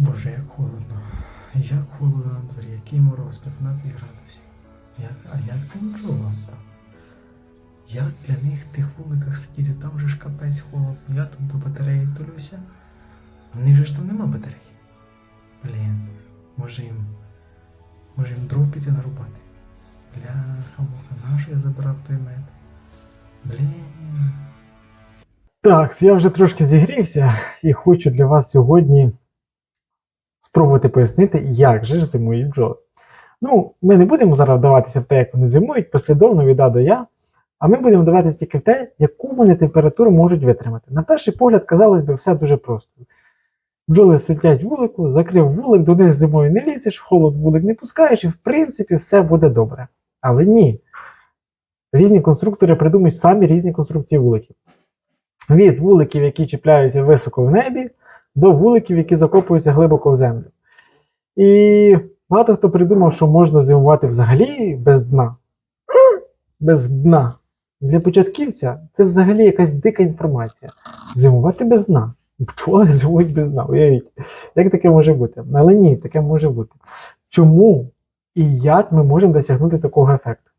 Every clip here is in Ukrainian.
Боже, як холодно. Як холодно на дворі, який мороз, 15 градусів. Як, а як тим бджолам там? Як для них в тих вуликах сидіти, там же ж капець холодно, я тут до батареї тулюся. А в них же ж там нема батарей. Блін, може їм. Може їм дров піти нарубати. Бляха, муха, нащо я забирав той мед? Блін. Так, я вже трошки зігрівся і хочу для вас сьогодні спробувати пояснити, як же ж зимують бджоли. Ну, ми не будемо зараз вдаватися в те, як вони зимують, послідовно від А до Я, а ми будемо вдаватися тільки в те, яку вони температуру можуть витримати. На перший погляд, казалось би, все дуже просто. Бджоли сидять вулику, закрив вулик, до них зимою не лізеш, холод вулик не пускаєш, і в принципі все буде добре. Але ні. Різні конструктори придумують самі різні конструкції вуликів. Від вуликів, які чіпляються високо в небі, до вуликів, які закопуються глибоко в землю. І багато хто придумав, що можна зимувати взагалі без дна. Без дна. Для початківця це взагалі якась дика інформація. Зимувати без дна. Пчоли зимують без дна. Уявіть, як таке може бути? Але ні, таке може бути. Чому і як ми можемо досягнути такого ефекту?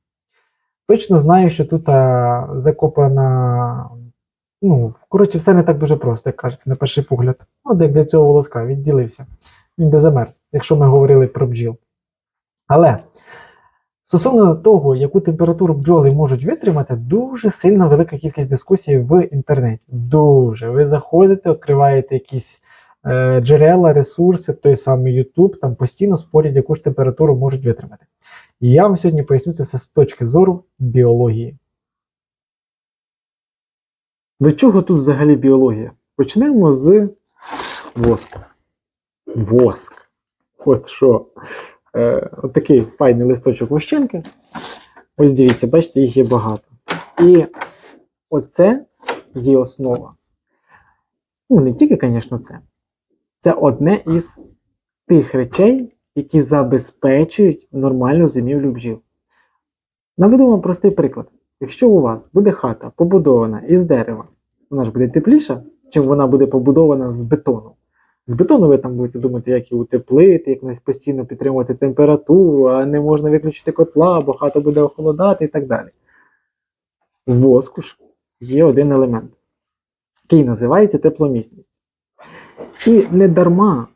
Точно знаю, що тут а, закопана. Ну, коротше, все не так дуже просто, як кажеться, на перший погляд. Ну, як для цього волоска відділився. Він би замерз, якщо ми говорили про бджіл. Але стосовно того, яку температуру бджоли можуть витримати, дуже сильно велика кількість дискусій в інтернеті. Дуже. Ви заходите, відкриваєте якісь е, джерела, ресурси, той самий YouTube, там постійно спорять, яку ж температуру можуть витримати. І я вам сьогодні поясню це все з точки зору біології. До чого тут взагалі біологія? Почнемо з воску. Воск. От що. Е, от такий файний листочок вощинки. Ось дивіться, бачите, їх є багато. І оце є основа. Ну, не тільки, звісно, це. Це одне із тих речей, які забезпечують нормальну зимівлю бджіл. Наведу вам простий приклад. Якщо у вас буде хата побудована із дерева, вона ж буде тепліша, чим вона буде побудована з бетону. З бетону ви там будете думати, як її утеплити, як нас постійно підтримувати температуру, а не можна виключити котла, бо хата буде охолодати і так далі. В воску ж є один елемент, який називається тепломісність. І не дарма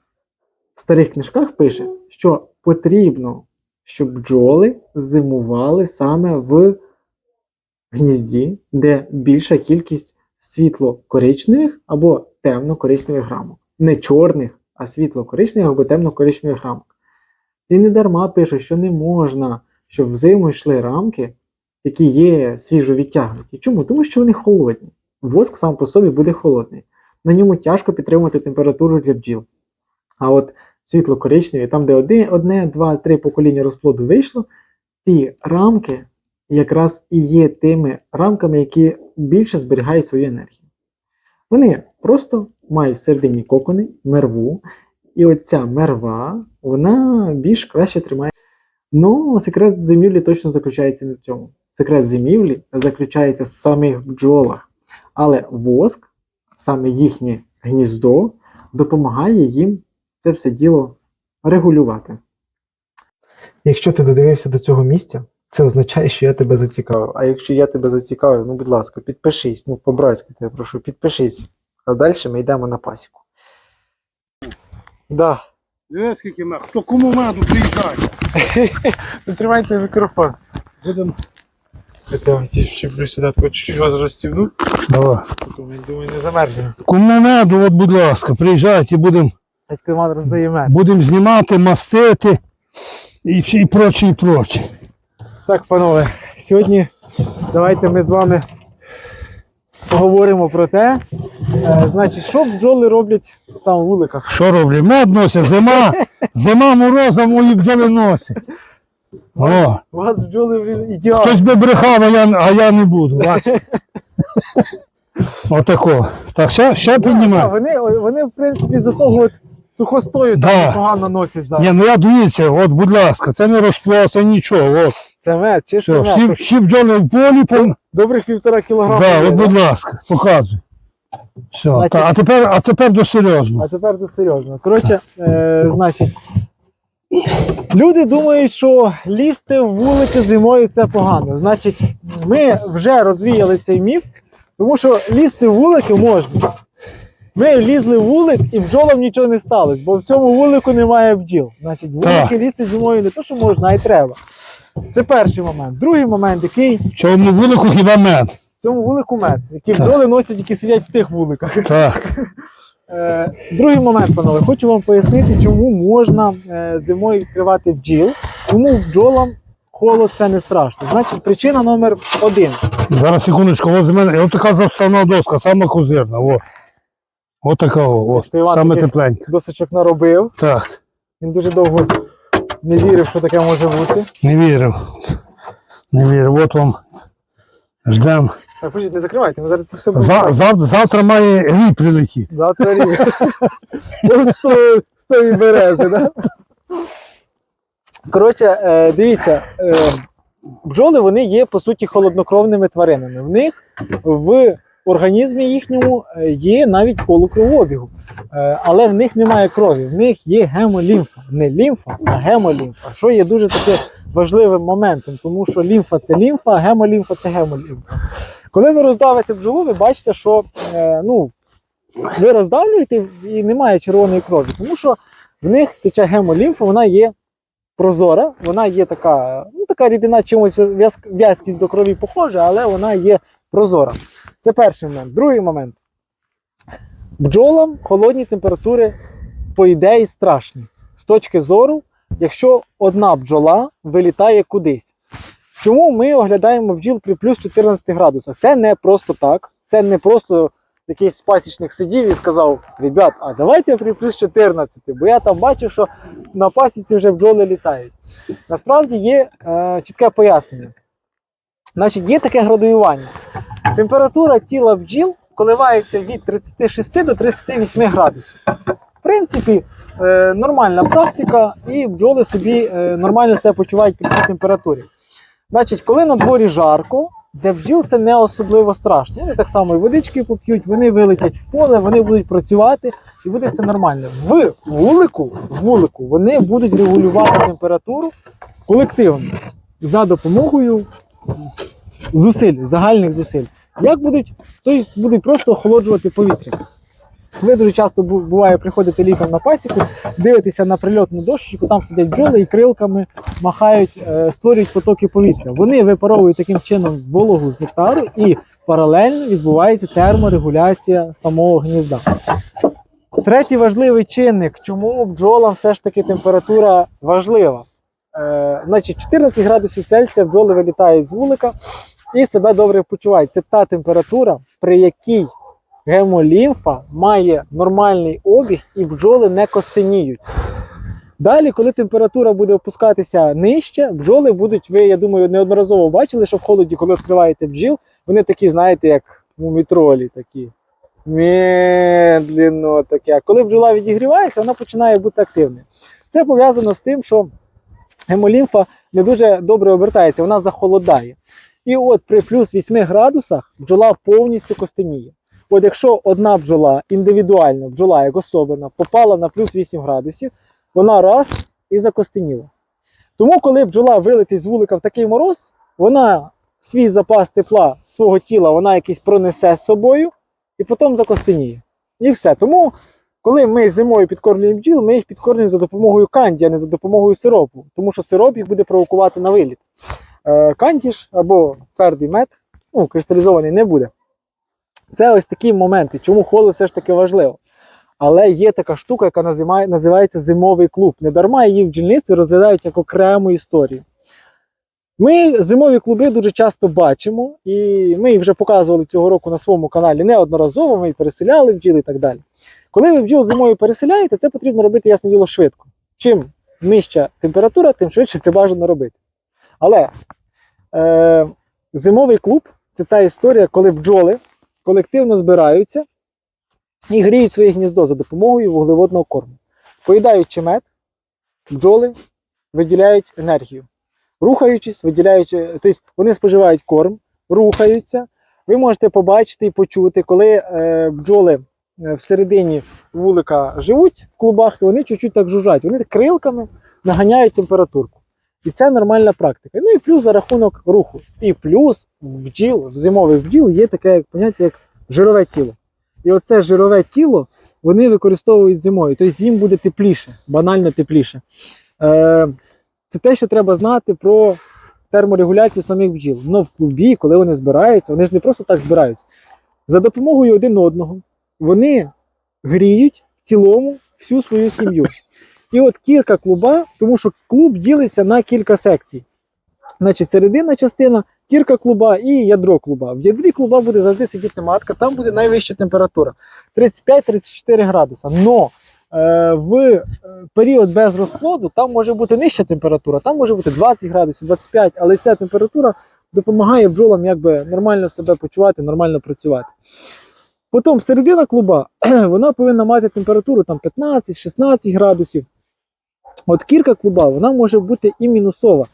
в старих книжках пише, що потрібно, щоб бджоли зимували саме в гнізді, де більша кількість світло-коричневих або темно-коричневих рамок. Не чорних, а світло-коричневих або темно-коричневих рамок. І не дарма пише, що не можна, щоб взиму йшли рамки, які є свіжо відтягнуті. Чому? Тому що вони холодні. Воск сам по собі буде холодний. На ньому тяжко підтримувати температуру для бджіл. А от світло-коричневі, там, де одне, одне, два, три покоління розплоду вийшло, ті рамки якраз і є тими рамками, які більше зберігають свою енергію. Вони просто мають всередині кокони, мерву, і оця мерва, вона більш краще тримає. Ну, секрет зимівлі точно заключається не в цьому. Секрет зимівлі заключається в самих бджолах. Але воск, саме їхнє гніздо, допомагає їм це все діло регулювати. Якщо ти додивився до цього місця, це означає, що я тебе зацікавив. А якщо я тебе зацікавив, ну будь ласка, підпишись, ну по-братськи тебе прошу, підпишись. А далі ми йдемо на пасіку. Да. Дивись, скільки мед. Хто кому меду приїжджає? Тримайте мікрофон. Будем. Я вам чіплю сюди, тако чуть-чуть вас розстібну. Давай. Думаю, думаю, не замерзне. Кому меду, от, будь ласка, приїжджайте, будемо Дядько Іван роздає мед. будем знімати, мастити і, всі- і проче, і проче. Так, панове, сьогодні давайте ми з вами поговоримо про те, е, значить, що бджоли роблять там в вуликах. Що роблять? Мед носять, зима, зима мороза мої бджоли носять. О, У вас бджоли блін, ідеал. хтось би брехав, а я, а я не буду, бачите? Отако. Так, ще, ще А, піднімай. вони, вони, в принципі, з того от сухостою Да. там погано носять зараз. Ні, ну я дивіться, от, будь ласка, це не розплод, це нічого. От, Це мед, все, всі, всі бджоли в полі, пом... Добрих півтора кілограма. да, от, будь ласка, показуй. Все, Значить- та, а тепер, а тепер до серйозного. А тепер до серйозно. Коротше, е, значить, люди думають, що лізти в вулики зимою це погано. Значить, ми вже розвіяли цей міф, тому що лізти в вулики можна. Ми влізли в вулик і бджолам нічого не сталося, бо в цьому вулику немає бджіл. Значить, вулики лізти зимою не то, що можна, а й треба. Це перший момент. Другий момент, який В цьому вулику хіба мед. в цьому вулику мед, які Так. бджоли носять, які сидять в тих вуликах. Так. Е, другий момент, панове, хочу вам пояснити, чому можна е, зимою відкривати бджіл, тому бджолам холод це не страшно. Значить, причина номер один. Зараз секундочку, з мене. Ось така заставна доска, сама козирна. О. Ось така, о, о, Іван саме таких- тепленька. Досочок наробив. Так, Він дуже довго не вірив, що таке може бути. не вірив. Не вірив. От вам. Ждем. Так, почіть, не закривайте, ми зараз це все За, зав, завтра має грій прилетіти. Завтра рік. От з тої- з тої берези, да? Коротше, е, дивіться, е, бджоли вони є по суті холоднокровними тваринами. В них в організмі їхньому е, є навіть полукровообігу, Е, але в них немає крові, в них є гемолімфа. Не лімфа, а гемолімфа, що є дуже таке важливим моментом, тому що лімфа це лімфа, а гемолімфа це гемолімфа. Коли ви роздавите бджолу, ви бачите, що е, ну, ви роздавлюєте і немає червоної крові, тому що в них тече гемолімфа, вона є прозора, вона є така, ну така рідина чимось в'язкість до крові похожа, але вона є прозора. Це перший момент. Другий момент. Бджолам холодні температури, по ідеї, страшні. З точки зору, якщо одна бджола вилітає кудись. Чому ми оглядаємо бджіл при плюс 14 градусах? Це не просто так. Це не просто якийсь пасічник сидів і сказав: Ребят, а давайте при плюс 14, бо я там бачив, що на пасіці вже бджоли літають. Насправді є е, чітке пояснення. Значить, є таке градуювання. Температура тіла бджіл коливається від 36 до 38 градусів. В принципі, е, нормальна практика, і бджоли собі е, нормально себе почувають при цій температурі. Значить, коли на дворі жарко, для бджіл це не особливо страшно. Вони так само і водички поп'ють, вони вилетять в поле, вони будуть працювати і буде все нормально. В вулику, вулику вони будуть регулювати температуру колективно за допомогою зусиль, загальних зусиль. Як будуть, тобто будуть просто охолоджувати повітря. Ви дуже часто буває приходите літом на пасіку, дивитеся на прильотну дощечку, там сидять бджоли і крилками махають, е, створюють потоки повітря. Вони випаровують таким чином вологу з нектару і паралельно відбувається терморегуляція самого гнізда. Третій важливий чинник, чому бджолам все ж таки температура важлива. Е, значить, 14 градусів Цельсія бджоли вилітають з вулика і себе добре почувають. Це та температура, при якій гемолімфа має нормальний обіг і бджоли не костеніють. Далі, коли температура буде опускатися нижче, бджоли будуть, ви, я думаю, неодноразово бачили, що в холоді, коли відкриваєте бджіл, вони такі, знаєте, як мумітролі такі. Медленно таке. Коли бджола відігрівається, вона починає бути активною. Це пов'язано з тим, що гемолімфа не дуже добре обертається, вона захолодає. І от при плюс 8 градусах бджола повністю костеніє. От якщо одна бджола, індивідуальна бджола, як особина, попала на плюс 8 градусів, вона раз і закостеніла. Тому, коли бджола вилетить з вулика в такий мороз, вона свій запас тепла свого тіла вона якийсь пронесе з собою і потім закостеніє. І все. Тому, коли ми зимою підкормлюємо бджіл, ми їх підкормлюємо за допомогою канді, а не за допомогою сиропу, тому що сироп їх буде провокувати на виліт. Е, канді або твердий мед, ну, кристалізований не буде. Це ось такі моменти, чому холод все ж таки важливо. Але є така штука, яка називає, називається зимовий клуб. Не дарма її в бджільництві розглядають як окрему історію. Ми зимові клуби дуже часто бачимо, і ми вже показували цього року на своєму каналі неодноразово, ми і переселяли бджіл і так далі. Коли ви бджіл зимою переселяєте, це потрібно робити ясне діло швидко. Чим нижча температура, тим швидше це бажано робити. Але е, зимовий клуб це та історія, коли бджоли колективно збираються і гріють своє гніздо за допомогою вуглеводного корму. Поїдаючи мед, бджоли виділяють енергію. Рухаючись, виділяючи, тобто вони споживають корм, рухаються, ви можете побачити і почути, коли е, бджоли е, всередині вулика живуть в клубах, то вони чуть-чуть так жужжать. Вони крилками наганяють температурку. І це нормальна практика. Ну і плюс за рахунок руху. І плюс в бджіл, в зимових бджіл є таке поняття, як жирове тіло. І оце жирове тіло вони використовують зимою. Тобто їм буде тепліше, банально тепліше. Е, це те, що треба знати про терморегуляцію самих бджіл. Но в клубі, коли вони збираються, вони ж не просто так збираються. За допомогою один одного вони гріють в цілому всю свою сім'ю. І от кірка клуба, тому що клуб ділиться на кілька секцій. Значить, середина частина, кірка клуба і ядро клуба. В ядрі клуба буде завжди сидіти матка, там буде найвища температура 35-34 градуса. Но е, в е, період без розплоду там може бути нижча температура, там може бути 20 градусів, 25, але ця температура допомагає бджолам якби нормально себе почувати, нормально працювати. Потім середина клуба вона повинна мати температуру там 15-16 градусів. От кірка клуба вона може бути і мінусова.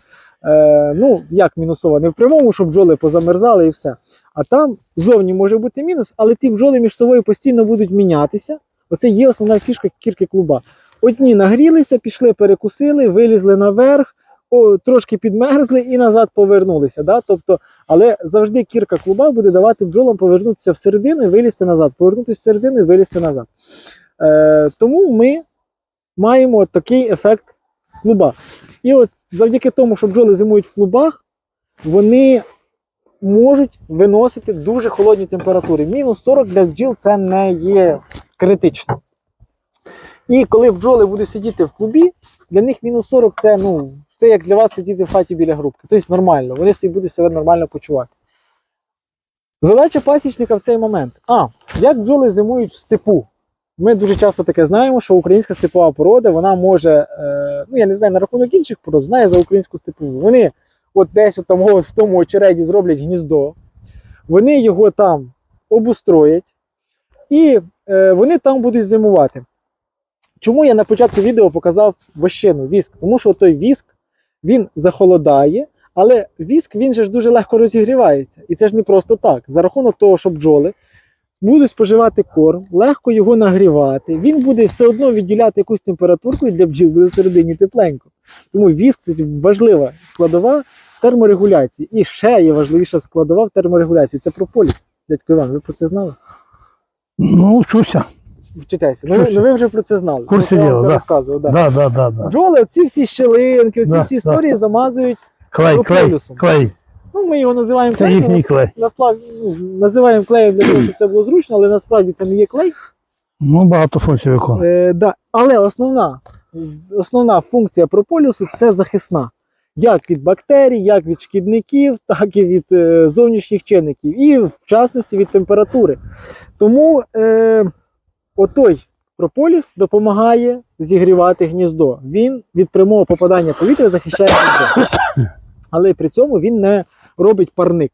Е, ну, як мінусова? Не в прямому, щоб бджоли позамерзали і все. А там зовні може бути мінус, але ті бджоли між собою постійно будуть мінятися. Оце є основна фішка кірки клуба. Одні нагрілися, пішли, перекусили, вилізли наверх, о, трошки підмерзли і назад повернулися. Да? Тобто, але завжди кірка клуба буде давати бджолам повернутися всередину і вилізти назад, повернутися всередину і вилізти назад. Е, тому ми маємо такий ефект клуба. І от завдяки тому, що бджоли зимують в клубах, вони можуть виносити дуже холодні температури. Мінус 40 для бджіл це не є критично. І коли бджоли будуть сидіти в клубі, для них мінус 40 це, ну, це як для вас сидіти в хаті біля грубки. Тобто нормально, вони собі будуть себе нормально почувати. Задача пасічника в цей момент. А, як бджоли зимують в степу? Ми дуже часто таке знаємо, що українська степова порода вона може, е, ну я не знаю на рахунок інших пород, знає за українську степову. Вони от десь от там, в тому очереді зроблять гніздо, вони його там обустроять і е, вони там будуть зимувати. Чому я на початку відео показав вощину, віск? Тому що той віск він захолодає, але віск він же ж дуже легко розігрівається. І це ж не просто так. За рахунок того, що бджоли будуть споживати корм, легко його нагрівати. Він буде все одно відділяти якусь температурку і для бджіл буде всередині тепленько. Тому віск це важлива складова терморегуляції. І ще є важливіша складова в терморегуляції це прополіс. Дядько Іван, ви про це знали? Ну, вчуся. Вчитеся. Ну, ви- ну ви вже про це знали. Курсі Ну, я вам це да. розказував. Да. Да, да, да, да. Бджоли, оці всі щелинки, оці Да, всі да. історії замазують. Клей, клей, клей. Ну, ми його називаємо Це клеєм, їхній клей. Насправді ну, називаємо клеєм для того, щоб це було зручно, але насправді це не є клей. Ну, багато функцій виконує. Е, да. Але основна, основна функція прополісу це захисна. Як від бактерій, як від шкідників, так і від е, зовнішніх чинників, і в частності від температури. Тому е, отой прополіс допомагає зігрівати гніздо. Він від прямого попадання повітря захищає гніздо. Але при цьому він не робить парник.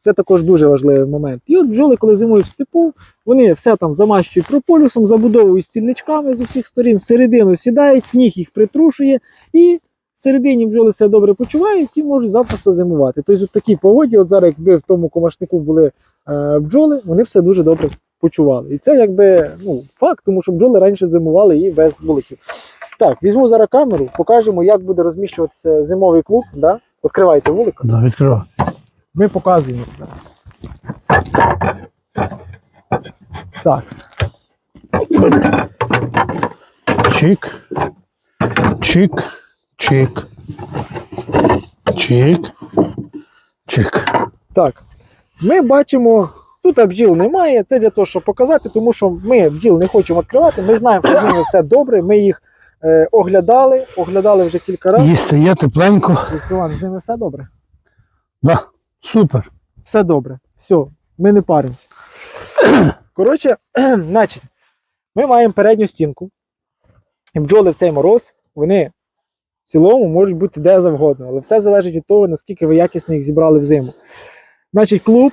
Це також дуже важливий момент. І от бджоли, коли зимують в степу, вони все там замащують прополісом, забудовують стільничками з усіх сторін, всередину сідають, сніг їх притрушує, і всередині бджоли все добре почувають і можуть запросто зимувати. Тобто, в такій погоді, от зараз, якби в тому комашнику були е, бджоли, вони все дуже добре почували. І це якби ну, факт, тому що бджоли раніше зимували і без вуликів. Так, візьму зараз камеру, покажемо, як буде розміщуватися зимовий клуб. Да? Відкривайте вулик. Да, відкривай. Ми показуємо зараз. Так. Чик. Чик. Чик. Чик. Чик. Так. Ми бачимо, тут бджіл немає. Це для того, щоб показати, тому що ми бджіл не хочемо відкривати. Ми знаємо, що з ними все добре. Ми їх е, оглядали, оглядали вже кілька разів. Їсти є тепленько. Іван, з ними все добре. Да. Супер. Все добре. Все, ми не паримося. Коротше, значить, ми маємо передню стінку. І бджоли в цей мороз, вони в цілому можуть бути де завгодно, але все залежить від того, наскільки ви якісно їх зібрали в зиму. Значить, клуб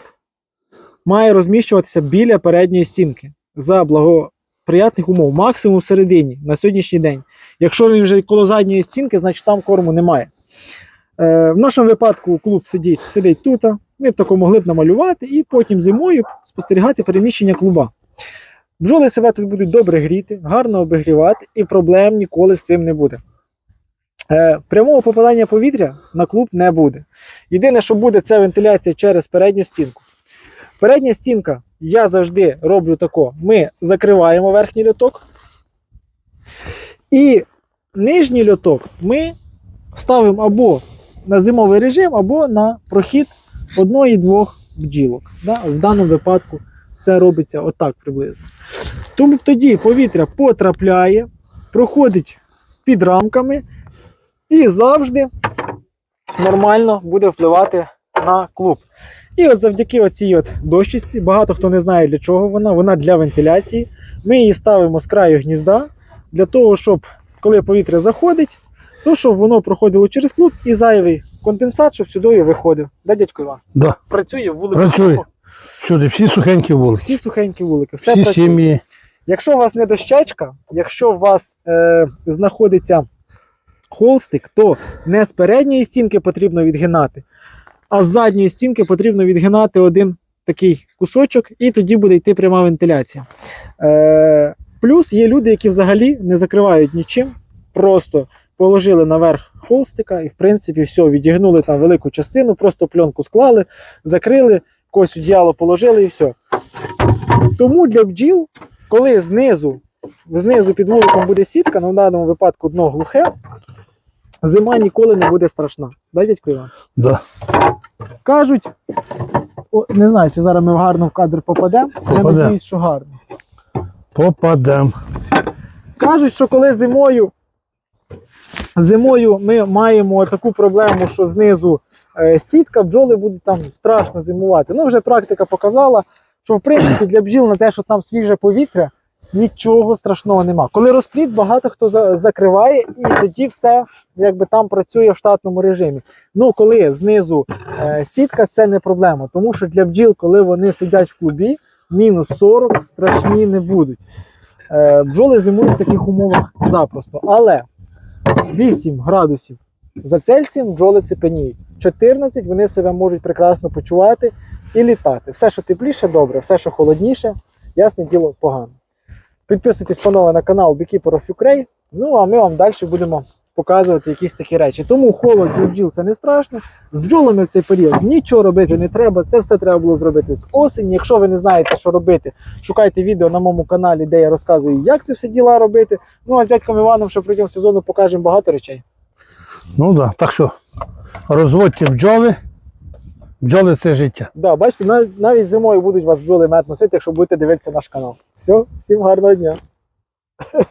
має розміщуватися біля передньої стінки за благоприятних умов, максимум всередині на сьогоднішній день. Якщо він вже коло задньої стінки, значить там корму немає. Е, в нашому випадку клуб сидить, сидить тут, Ми б тако могли б намалювати і потім зимою спостерігати переміщення клуба. Бджоли себе тут будуть добре гріти, гарно обігрівати, і проблем ніколи з цим не буде. Е, прямого попадання повітря на клуб не буде. Єдине, що буде, це вентиляція через передню стінку. Передня стінка, я завжди роблю тако: ми закриваємо верхній льоток. І нижній льоток ми ставимо або на зимовий режим, або на прохід одної-двох бджілок. Да? В даному випадку це робиться отак приблизно. Тому тоді повітря потрапляє, проходить під рамками і завжди нормально буде впливати на клуб. І от завдяки оцій от дощечці, багато хто не знає для чого вона, вона для вентиляції. Ми її ставимо з краю гнізда для того, щоб коли повітря заходить, то щоб воно проходило через клуб і зайвий конденсат, щоб сюди виходив. Да, дядько Іван? Да. Працює вулик. Працює. Всюди, всі сухенькі вулиці, Всі сухенькі вулики. Все всі працює. сім'ї. Якщо у вас не дощечка, якщо у вас е, знаходиться холстик, то не з передньої стінки потрібно відгинати, а з задньої стінки потрібно відгинати один такий кусочок, і тоді буде йти пряма вентиляція. Е, плюс є люди, які взагалі не закривають нічим, просто положили наверх холстика і, в принципі, все, відігнули там велику частину, просто пленку склали, закрили, когось одіяло положили і все. Тому для бджіл коли знизу, знизу під вуликом буде сітка, ну в даному випадку дно глухе, зима ніколи не буде страшна. Да, дядько Іван? Да. Кажуть, о, не знаю, чи зараз ми гарно в кадр попадемо. Я надіюсь, що гарно. Попадем. Кажуть, що коли зимою, зимою ми маємо таку проблему, що знизу е, сітка, бджоли будуть там страшно зимувати. Ну, вже практика показала, що в принципі для бджіл на те, що там свіже повітря, нічого страшного нема. Коли розпліт, багато хто за- закриває, і тоді все якби там працює в штатному режимі. Ну, коли знизу е, сітка, це не проблема, тому що для бджіл, коли вони сидять в клубі, мінус 40 страшні не будуть. Е, бджоли зимують в таких умовах запросто. Але 8 градусів за Цельсієм бджоли цепеніють. 14 вони себе можуть прекрасно почувати і літати. Все, що тепліше, добре, все, що холодніше, ясне діло, погано. Підписуйтесь, панове, на канал Beekeeper of Ukraine. Ну а ми вам далі будемо показувати якісь такі речі. Тому холод для бджіл це не страшно. З бджолами в цей період нічого робити не треба. Це все треба було зробити з осені. Якщо ви не знаєте, що робити, шукайте відео на моєму каналі, де я розказую, як це все діла робити. Ну а з дядьком Іваном ще протягом сезону покажемо багато речей. Ну да. Так що розводьте бджоли. Бджоли це життя. Да, бачите, навіть, навіть зимою будуть вас бджоли мед носити, якщо будете дивитися наш канал. Все, всім гарного дня.